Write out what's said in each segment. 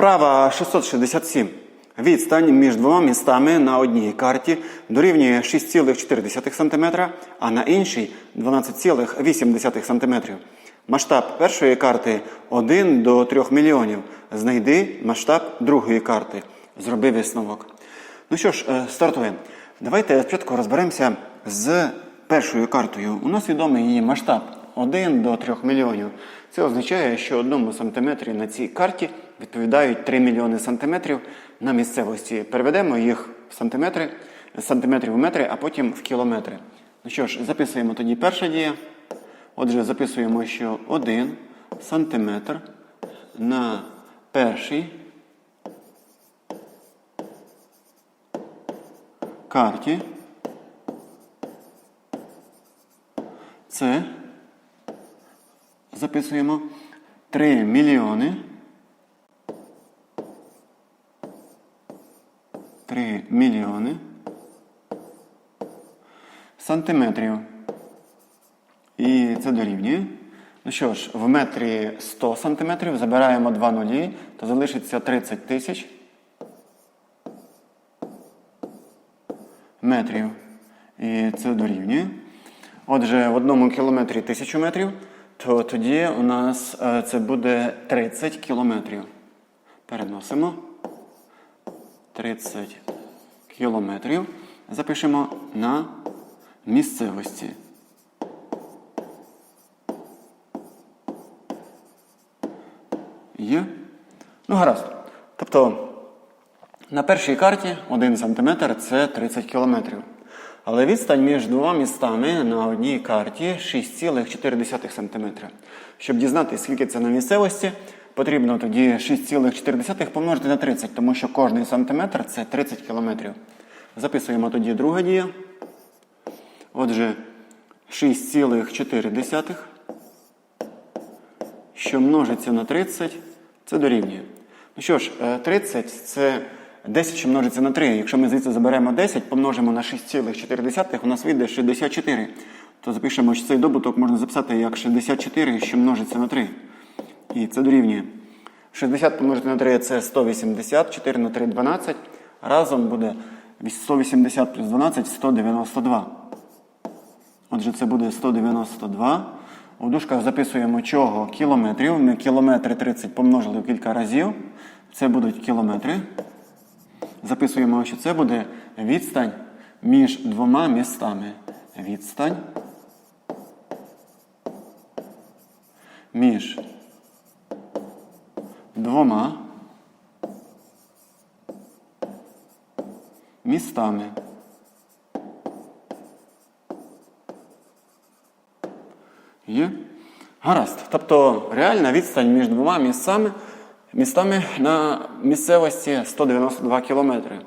Вправа 667. Відстань між двома містами на одній карті дорівнює 6,4 см, а на іншій 12,8 см. Масштаб першої карти 1 до 3 мільйонів. Знайди масштаб другої карти. Зроби висновок. Ну що ж, е, стартуємо. Давайте спочатку розберемося з першою картою. У нас відомий її масштаб 1 до 3 мільйонів. Це означає, що одному сантиметрі на цій карті відповідають 3 мільйони сантиметрів на місцевості. Переведемо їх в сантиметри, сантиметрів в метри, а потім в кілометри. Ну що ж, записуємо тоді перша дія. Отже, записуємо, що 1 сантиметр на першій карті це записуємо 3 мільйони 3 мільйони сантиметрів. І це дорівнює. Ну що ж, в метрі 100 сантиметрів забираємо 2 нулі, то залишиться 30 тисяч метрів. І це дорівнює. Отже, в одному кілометрі 1000 метрів, то тоді у нас е, це буде 30 кілометрів. Переносимо 30 кілометрів. Запишемо на місцевості. Є? Ну, гаразд. Тобто на першій карті 1 см це 30 км. Але відстань між двома містами на одній карті 6,4 см. Щоб дізнатися, скільки це на місцевості, потрібно тоді 6,4 помножити на 30, тому що кожний сантиметр це 30 км. Записуємо тоді друга дія. Отже, 6,4, що множиться на 30, це дорівнює. Ну що ж, е, 30 це 10, що множиться на 3. Якщо ми звідси заберемо 10, помножимо на 6,4, у нас вийде 64. То запишемо, що цей добуток можна записати як 64, що множиться на 3. І це дорівнює. 60 помножити на 3 це 180, 4 на 3 12. Разом буде 180 плюс 12 192. Отже, це буде 192. У дужках записуємо чого кілометрів. Ми кілометри 30 помножили кілька разів. Це будуть кілометри. Записуємо, що це буде відстань між двома містами. Відстань між двома містами. Є? Гаразд. Тобто реальна відстань між двома місцями, містами на місцевості 192 кілометри.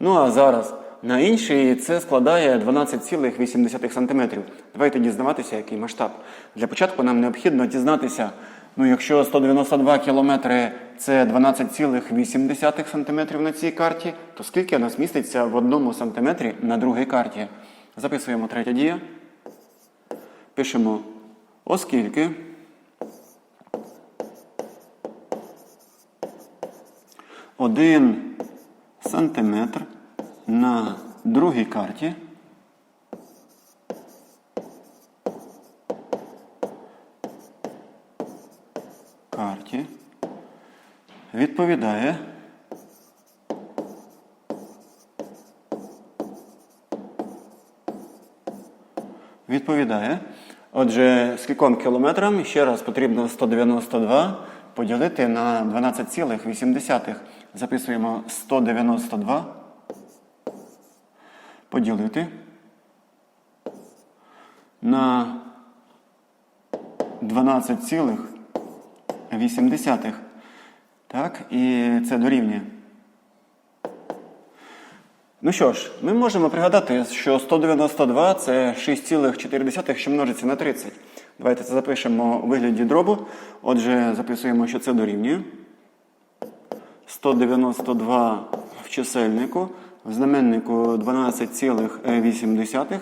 Ну а зараз на іншій це складає 12,8 см. Давайте дізнаватися, який масштаб. Для початку нам необхідно дізнатися, ну якщо 192 кілометри це 12,8 см на цій карті, то скільки нас міститься в одному сантиметрі на другій карті? Записуємо третя дія. Пишемо Оскільки один сантиметр на другій карті карті відповідає відповідає Отже, скільком кілометрам ще раз потрібно 192 поділити на 12,8. Записуємо 192 поділити на 12,8. Так, і це дорівнює. Ну що ж, ми можемо пригадати, що 192 це 6,4, що множиться на 30. Давайте це запишемо у вигляді дробу. Отже, записуємо, що це дорівнює. 192 в чисельнику, в знаменнику 12,8.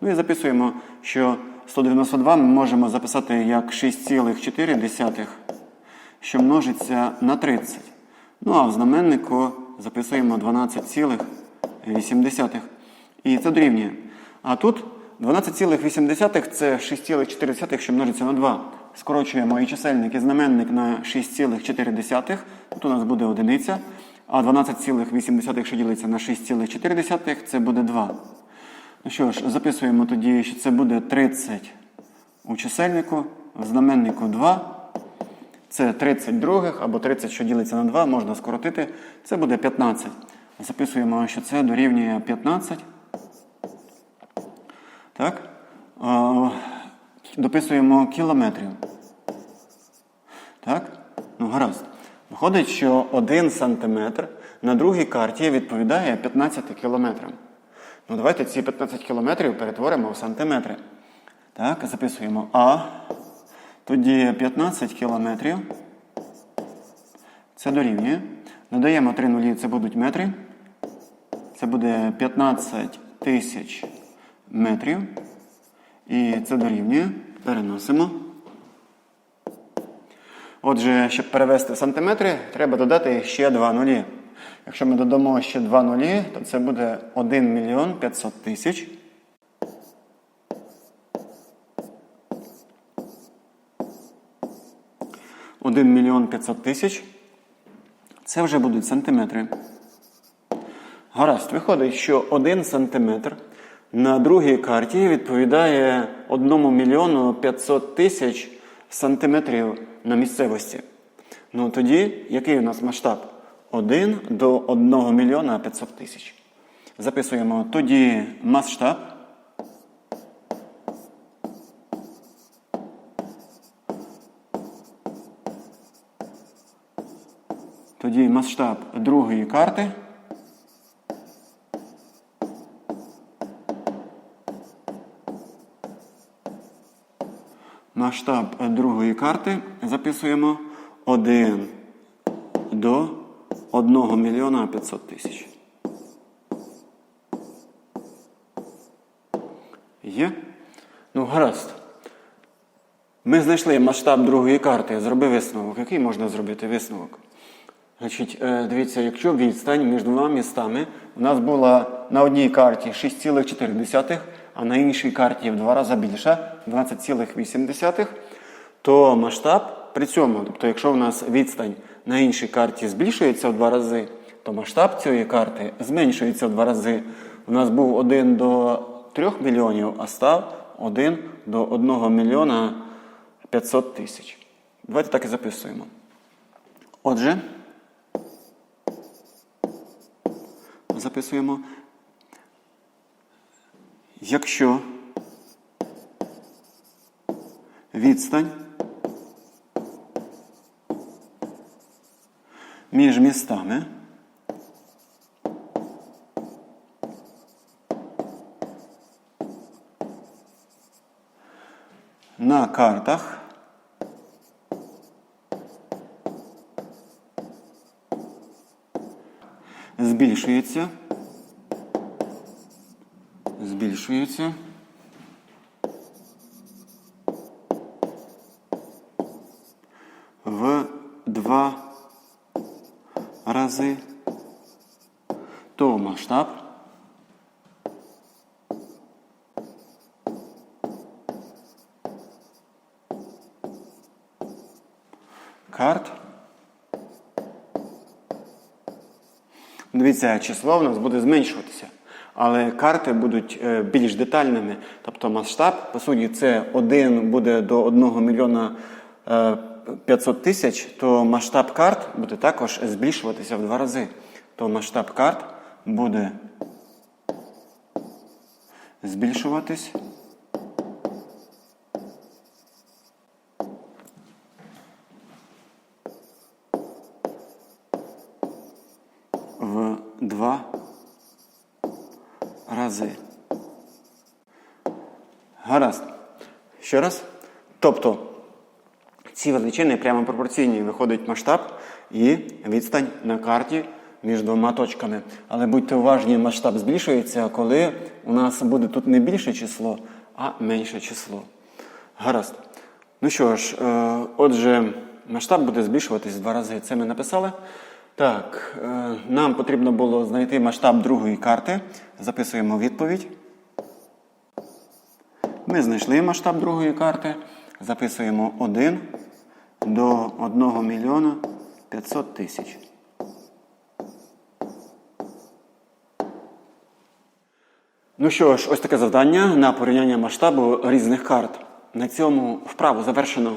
Ну і записуємо, що 192 ми можемо записати як 6,4, що множиться на 30. Ну а в знаменнику записуємо 12,8. І це дорівнює. А тут 12,8 це 6,4, що множиться на 2. Скорочуємо і чисельник, і знаменник на 6,4. Тут у нас буде одиниця. А 12,8, що ділиться на 6,4, це буде 2. Ну що ж, записуємо тоді, що це буде 30 у чисельнику, в знаменнику 2. Це 30 других або 30, що ділиться на 2, можна скоротити. Це буде 15. Записуємо, що це дорівнює 15. Так? Дописуємо кілометрів. Так? Ну, гаразд. Виходить, що 1 сантиметр на другій карті відповідає 15 кілометрам. Ну, давайте ці 15 кілометрів перетворимо в сантиметри. Так, записуємо А. Тоді 15 кілометрів. Це дорівнює. Додаємо 3 нулі, це будуть метри. Це буде 15 тисяч метрів. І це дорівнює. Переносимо. Отже, щоб перевести в сантиметри, треба додати ще 2 нулі. Якщо ми додамо ще 2 нулі, то це буде 1 мільйон 500 тисяч. Один мільйон 500 тисяч. Це вже будуть сантиметри. Гаразд, виходить, що 1 сантиметр на другій карті відповідає 1 мільйону 500 тисяч сантиметрів на місцевості. Ну тоді, який у нас масштаб? 1 до 1 мільйона 500 тисяч. Записуємо тоді масштаб. Тоді масштаб другої карти. Масштаб другої карти записуємо 1 до 1 мільйона 500 тисяч. Є? Ну, гаразд. Ми знайшли масштаб другої карти. Зроби висновок. Який можна зробити висновок? Значить, е, дивіться, якщо відстань між двома містами у нас була на одній карті 6,4, а на іншій карті в два рази більша 12,8, то масштаб при цьому, тобто, якщо у нас відстань на іншій карті збільшується в два рази, то масштаб цієї карти зменшується в два рази. У нас був 1 до 3 мільйонів, а став 1 до 1 мільйона 500 тисяч. Давайте так і записуємо. Отже, записуємо. Якщо відстань між містами на картах збільшується, збільшується. В два рази, то масштаб карт. Дивіться, число в нас буде зменшуватися. Але карти будуть е, більш детальними. Тобто масштаб, по суті, це 1 буде до 1 мільйона е, 500 тисяч, то масштаб карт буде також збільшуватися в два рази. То масштаб карт буде збільшуватись. В два рази. Гаразд. Ще раз. Тобто ці величини прямо пропорційні виходить масштаб і відстань на карті між двома точками. Але будьте уважні, масштаб збільшується, коли у нас буде тут не більше число, а менше число. Гаразд. Ну що ж, е, отже, масштаб буде збільшуватись в два рази. Це ми написали. Так, е, нам потрібно було знайти масштаб другої карти. Записуємо відповідь. Ми знайшли масштаб другої карти. Записуємо 1 до 1 мільйона 500 тисяч. Ну що ж, ось таке завдання на порівняння масштабу різних карт. На цьому вправу завершено.